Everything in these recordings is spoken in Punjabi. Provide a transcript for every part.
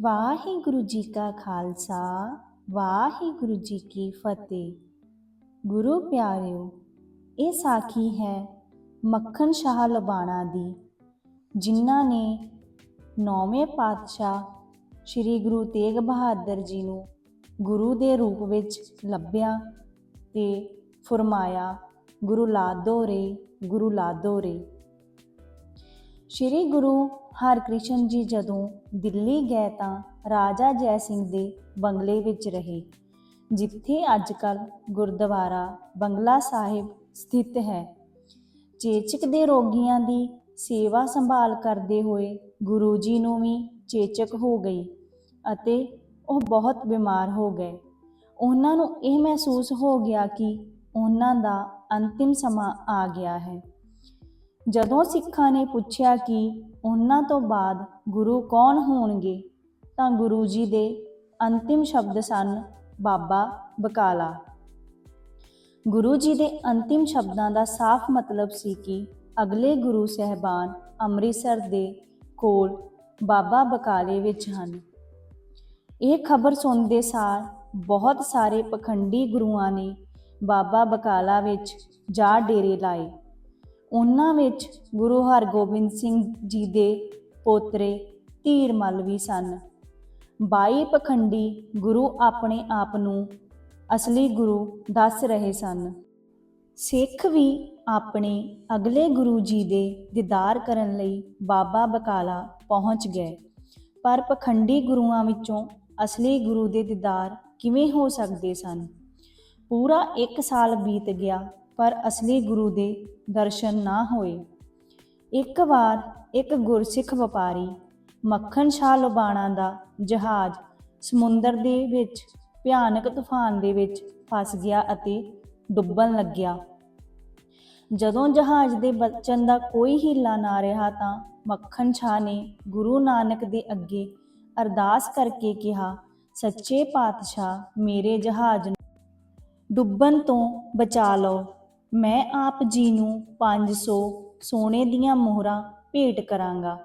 ਵਾਹਿਗੁਰੂ ਜੀ ਕਾ ਖਾਲਸਾ, ਵਾਹਿਗੁਰੂ ਜੀ ਕੀ ਫਤਿਹ। ਗੁਰੂ ਪਿਆਰਿਓ, ਇਹ ਸਾਖੀ ਹੈ ਮੱਖਣ ਸ਼ਾਹ ਲਬਾਣਾ ਦੀ, ਜਿਨ੍ਹਾਂ ਨੇ ਨੌਵੇਂ ਪਾਤਸ਼ਾਹ ਸ੍ਰੀ ਗੁਰੂ ਤੇਗ ਬਹਾਦਰ ਜੀ ਨੂੰ ਗੁਰੂ ਦੇ ਰੂਪ ਵਿੱਚ ਲੱਭਿਆ ਤੇ ਫਰਮਾਇਆ, ਗੁਰੂ ਲਾਦੋ ਰੇ, ਗੁਰੂ ਲਾਦੋ ਰੇ। ਸ੍ਰੀ ਗੁਰੂ ਹਰਕ੍ਰਿਸ਼ਨ ਜੀ ਜਦੋਂ ਦਿੱਲੀ ਗਏ ਤਾਂ ਰਾਜਾ ਜੈ ਸਿੰਘ ਦੇ ਬੰਗਲੇ ਵਿੱਚ ਰਹੇ, ਜਿੱਥੇ ਅੱਜਕੱਲ ਗੁਰਦੁਆਰਾ ਬੰਗਲਾ ਸਾਹਿਬ ਸਥਿਤ ਹੈ। ਚੇਚਕ ਦੇ ਰੋਗੀਆਂ ਦੀ ਸੇਵਾ ਸੰਭਾਲ ਕਰਦੇ ਹੋਏ ਗੁਰੂ ਜੀ ਨੂੰ ਵੀ ਚੇਚਕ ਹੋ ਗਈ ਅਤੇ ਉਹ ਬਹੁਤ ਬਿਮਾਰ ਹੋ ਗਏ। ਉਹਨਾਂ ਨੂੰ ਇਹ ਮਹਿਸੂਸ ਹੋ ਗਿਆ ਕਿ ਉਹਨਾਂ ਦਾ ਅੰਤਿਮ ਸਮਾਂ ਆ ਗਿਆ ਹੈ। ਜਦੋਂ ਸਿੱਖਾਂ ਨੇ ਪੁੱਛਿਆ ਕਿ ਉਹਨਾਂ ਤੋਂ ਬਾਅਦ ਗੁਰੂ ਕੌਣ ਹੋਣਗੇ, ਤਾਂ ਗੁਰੂ ਜੀ ਦੇ ਅੰਤਿਮ ਸ਼ਬਦ ਸਨ, ਬਾਬਾ ਬਕਾਲਾ। ਗੁਰੂ ਜੀ ਦੇ ਅੰਤਿਮ ਸ਼ਬਦਾਂ ਦਾ ਸਾਫ਼ ਮਤਲਬ ਸੀ ਕਿ ਅਗਲੇ ਗੁਰੂ ਸਹਿਬਾਨ ਅੰਮ੍ਰਿਤਸਰ ਦੇ ਕੋਲ ਬਾਬਾ ਬਕਾਲੇ ਵਿੱਚ ਹਨ। ਇਹ ਖਬਰ ਸੁਣਦੇ ਸਾਰ ਬਹੁਤ ਸਾਰੇ ਪਖੰਡੀ ਗੁਰੂਆਂ ਨੇ ਬਾਬਾ ਬਕਾਲਾ ਵਿੱਚ ਜਾ ਡੇਰੇ ਲਾਏ। ਉਹਨਾਂ ਵਿੱਚ ਗੁਰੂ ਹਰਗੋਬਿੰਦ ਸਿੰਘ ਜੀ ਦੇ ਪੋਤਰੇ ਧੀਰਮਲ ਵੀ ਸਨ। ਬਾਈ ਪਖੰਡੀ ਗੁਰੂ ਆਪਣੇ ਆਪ ਨੂੰ ਅਸਲੀ ਗੁਰੂ ਦੱਸ ਰਹੇ ਸਨ। ਸਿੱਖ ਵੀ ਆਪਣੇ ਅਗਲੇ ਗੁਰੂ ਜੀ ਦੇ ਦੀਦਾਰ ਕਰਨ ਲਈ ਬਾਬਾ ਬਕਾਲਾ ਪਹੁੰਚ ਗਏ। ਪਰ ਪਖੰਡੀ ਗੁਰੂਆਂ ਵਿੱਚੋਂ ਅਸਲੀ ਗੁਰੂ ਦੇ ਦੀਦਾਰ ਕਿਵੇਂ ਹੋ ਸਕਦੇ ਸਨ? ਪੂਰਾ 1 ਸਾਲ ਬੀਤ ਗਿਆ ਪਰ ਅਸਲੀ ਗੁਰੂ ਦੇ ਦਰਸ਼ਨ ਨਾ ਹੋਏ। ਇੱਕ ਵਾਰ ਇੱਕ ਗੁਰਸਿੱਖ ਵਪਾਰੀ ਮੱਖਣ ਸ਼ਾਹ ਲੁਬਾਣਾ ਦਾ ਜਹਾਜ਼ ਸਮੁੰਦਰ ਦੇ ਵਿੱਚ, ਭਿਆਨਕ ਤੂਫਾਨ ਦੇ ਵਿੱਚ ਫਸ ਗਿਆ ਅਤੇ ਡੁੱਬਣ ਲੱਗਿਆ। ਜਦੋਂ ਜਹਾਜ਼ ਦੇ ਬਚਣ ਦਾ ਕੋਈ ਹੀਲਾ ਨਾ ਰਿਹਾ ਤਾਂ ਮੱਖਣ ਸ਼ਾਹ ਨੇ ਗੁਰੂ ਨਾਨਕ ਦੇ ਅੱਗੇ ਅਰਦਾਸ ਕਰਕੇ ਕਿਹਾ, ਸੱਚੇ ਪਾਤਸ਼ਾਹ, ਮੇਰੇ ਜਹਾਜ਼ ਨੂੰ ਡੁੱਬਣ ਤੋਂ ਬਚਾ ਲਓ। ਮੈਂ ਆਪ ਜੀ ਨੂੰ 500 ਸੋਨੇ ਦੀਆਂ ਮੋਹਰਾਂ ਭੇਟ ਕਰਾਂਗਾ।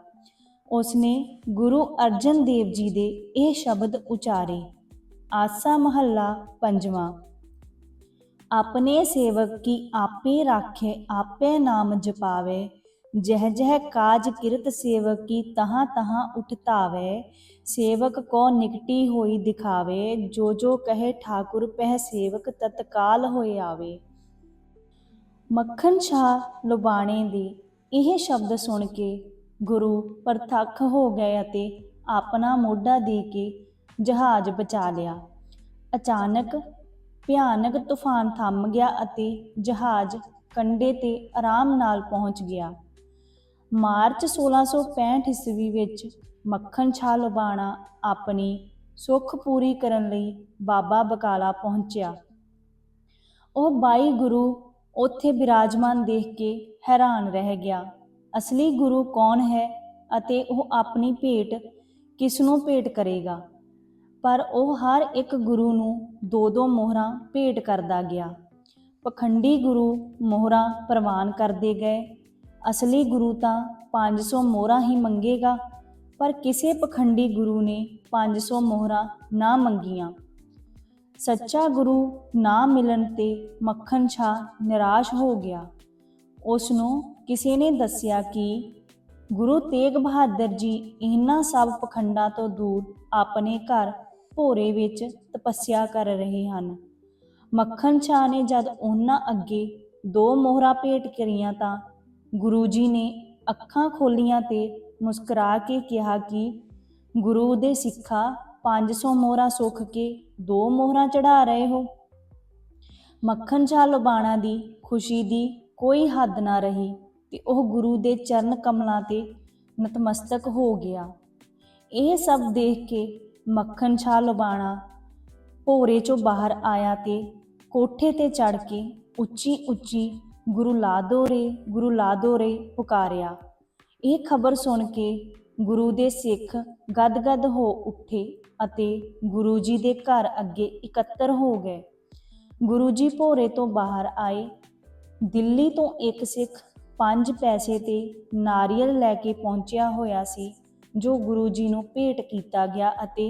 ਉਸਨੇ ਗੁਰੂ ਅਰਜਨ ਦੇਵ ਜੀ ਦੇ ਇਹ ਸ਼ਬਦ ਉਚਾਰੇ, ਆਸਾ ਮਹੱਲਾ ਪੰਜਵਾਂ, ਆਪਣੇ ਸੇਵਕ ਕੀ ਆਪੇ ਰਾਖੇ ਆਪੇ ਨਾਮ ਜਪਾਵੇ, ਜਹ ਜਹ ਕਾਜ ਕਿਰਤ ਸੇਵਕ ਕੀ ਤਹਾਂ ਤਹਾਂ ਉਠਤਾਵੇ, ਸੇਵਕ ਕੋ ਨਿਕਟੀ ਹੋਈ ਦਿਖਾਵੇ, ਜੋ ਜੋ ਕਹੇ ਠਾਕੁਰ ਪਹਿ ਸੇਵਕ ਤਤਕਾਲ ਹੋਏ ਆਵੇ। ਮੱਖਣ ਸ਼ਾਹ ਲੁਬਾਣੇ ਦੇ ਇਹ ਸ਼ਬਦ ਸੁਣ ਕੇ ਗੁਰੂ ਪ੍ਰਤੱਖ ਹੋ ਗਏ ਅਤੇ ਆਪਣਾ ਮੋਢਾ ਦੇ ਕੇ ਜਹਾਜ਼ ਬਚਾ ਲਿਆ। ਅਚਾਨਕ ਭਿਆਨਕ ਤੂਫਾਨ ਥੰਮ ਗਿਆ ਅਤੇ ਜਹਾਜ਼ ਕੰਡੇ ਤੇ ਆਰਾਮ ਨਾਲ ਪਹੁੰਚ ਗਿਆ। ਮਾਰਚ 1665 ਈਸਵੀ ਵਿੱਚ ਮੱਖਣ ਸ਼ਾਹ ਲੁਬਾਣਾ ਆਪਣੀ ਸੁੱਖ ਪੂਰੀ ਕਰਨ ਲਈ ਬਾਬਾ ਬਕਾਲਾ ਪਹੁੰਚਿਆ। ਉਹ 22 ਗੁਰੂ ਉੱਥੇ ਬਿਰਾਜਮਾਨ ਦੇਖ ਕੇ ਹੈਰਾਨ ਰਹਿ ਗਿਆ। ਅਸਲੀ ਗੁਰੂ ਕੌਣ ਹੈ ਅਤੇ ਉਹ ਆਪਣੀ ਭੇਟ ਕਿਸ ਨੂੰ ਭੇਟ ਕਰੇਗਾ? ਪਰ ਉਹ ਹਰ ਇੱਕ ਗੁਰੂ ਨੂੰ ਦੋ ਦੋ ਮੋਹਰਾਂ ਭੇਟ ਕਰਦਾ ਗਿਆ। ਪਖੰਡੀ ਗੁਰੂ ਮੋਹਰਾਂ ਪ੍ਰਵਾਨ ਕਰਦੇ ਗਏ। ਅਸਲੀ ਗੁਰੂ ਤਾਂ 500 ਮੋਹਰਾਂ ਹੀ ਮੰਗੇਗਾ, ਪਰ ਕਿਸੇ ਪਖੰਡੀ ਗੁਰੂ ਨੇ 500 ਮੋਹਰਾਂ ਨਾ ਮੰਗੀਆਂ। ਸੱਚਾ ਗੁਰੂ ਨਾ ਮਿਲਣ ਤੇ ਮੱਖਣ ਸ਼ਾਹ ਨਿਰਾਸ਼ ਹੋ ਗਿਆ। ਉਸ ਨੂੰ ਕਿਸੇ ਨੇ ਦੱਸਿਆ ਕਿ ਗੁਰੂ ਤੇਗ ਬਹਾਦਰ ਜੀ ਇਹਨਾਂ ਸਭ ਪਖੰਡਾਂ ਤੋਂ ਦੂਰ ਆਪਣੇ ਘਰ ਭੋਰੇ ਵਿੱਚ ਤਪੱਸਿਆ ਕਰ ਰਹੇ ਹਨ। ਮੱਖਣ ਸ਼ਾਹ ਨੇ ਜਦ ਉਹਨਾਂ ਅੱਗੇ ਦੋ ਮੋਹਰਾਂ ਭੇਟ ਕਰੀਆਂ ਤਾਂ ਗੁਰੂ ਜੀ ਨੇ ਅੱਖਾਂ ਖੋਲੀਆਂ ਤੇ ਮੁਸਕਰਾ ਕੇ ਕਿਹਾ ਕਿ ਗੁਰੂ ਦੇ ਸਿੱਖਾ 500 ਮੋਹਰਾਂ ਸੁੱਖ ਕੇ ਦੋ ਮੋਹਰਾਂ ਚੜਾ ਰਹੇ ਹੋ। ਮੱਖਣ ਸ਼ਾਹ ਲੁਬਾਣਾ ਦੀ ਖੁਸ਼ੀ ਦੀ ਕੋਈ ਹੱਦ ਨਾ ਰਹੀ ਤੇ ਉਹ ਗੁਰੂ ਦੇ ਚਰਨ ਕਮਲਾਂ ਤੇ ਨਤਮਸਤਕ ਹੋ ਗਿਆ। ਇਹ ਸਭ ਦੇਖ ਕੇ ਮੱਖਣ ਸ਼ਾਹ ਲੁਬਾਣਾ ਭੋਰੇ ਚੋਂ ਬਾਹਰ ਆਇਆ ਤੇ ਕੋਠੇ ਤੇ ਚੜ ਕੇ ਉੱਚੀ ਉੱਚੀ ਗੁਰੂ ਲਾਦੋ ਰੇ, ਗੁਰੂ ਲਾਦੋ ਰੇ ਪੁਕਾਰਿਆ। ਇਹ ਖਬਰ ਸੁਣ ਕੇ ਗੁਰੂ ਦੇ ਸਿੱਖ ਗਦਗਦ ਹੋ ਉੱਠੇ। ਅਤੇ ਗੁਰੂ ਜੀ ਦੇ ਘਰ ਅੱਗੇ ਇਕੱਤਰ ਹੋ ਗਏ। ਗੁਰੂ ਜੀ ਭੋਰੇ ਤੋਂ ਬਾਹਰ ਆਏ। ਦਿੱਲੀ ਤੋਂ ਇੱਕ ਸਿੱਖ 5 ਪੈਸੇ ਤੇ ਨਾਰੀਅਲ ਲੈ ਕੇ ਪਹੁੰਚਿਆ ਹੋਇਆ ਸੀ, ਜੋ ਗੁਰੂ ਜੀ ਨੂੰ ਭੇਟ ਕੀਤਾ ਗਿਆ ਅਤੇ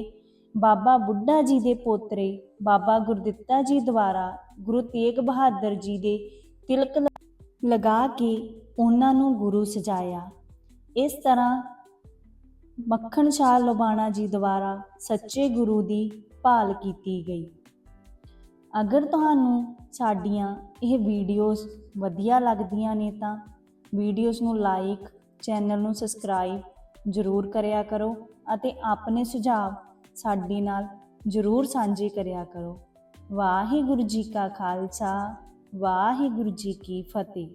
ਬਾਬਾ ਬੁੱਢਾ ਜੀ ਦੇ ਪੋਤਰੇ ਬਾਬਾ ਗੁਰਦਿੱਤਾ ਜੀ ਦੁਆਰਾ ਗੁਰੂ ਤੇਗ ਬਹਾਦਰ ਜੀ ਦੇ ਤਿਲਕ ਲਗਾ ਕੇ ਉਹਨਾਂ ਨੂੰ ਗੁਰੂ ਸਜਾਇਆ। ਇਸ ਤਰ੍ਹਾਂ ਮੱਖਣ ਸ਼ਾਹ ਲੋਬਾਣਾ ਜੀ ਦੁਆਰਾ ਸੱਚੇ ਗੁਰੂ ਦੀ ਭਾਲ ਕੀਤੀ ਗਈ। ਅਗਰ ਤੁਹਾਨੂੰ ਸਾਡੀਆਂ ਇਹ ਵੀਡੀਓਜ਼ ਵਧੀਆ ਲੱਗਦੀਆਂ ਨੇ ਤਾਂ ਵੀਡੀਓਜ਼ ਨੂੰ ਲਾਈਕ, ਚੈਨਲ ਨੂੰ ਸਬਸਕ੍ਰਾਈਬ ਜ਼ਰੂਰ ਕਰਿਆ ਕਰੋ ਅਤੇ ਆਪਣੇ ਸੁਝਾਅ ਸਾਡੇ ਨਾਲ ਜ਼ਰੂਰ ਸਾਂਝੇ ਕਰਿਆ ਕਰੋ। ਵਾਹਿਗੁਰੂ ਜੀ ਕਾ ਖਾਲਸਾ, ਵਾਹਿਗੁਰੂ ਜੀ ਕੀ ਫਤਿਹ।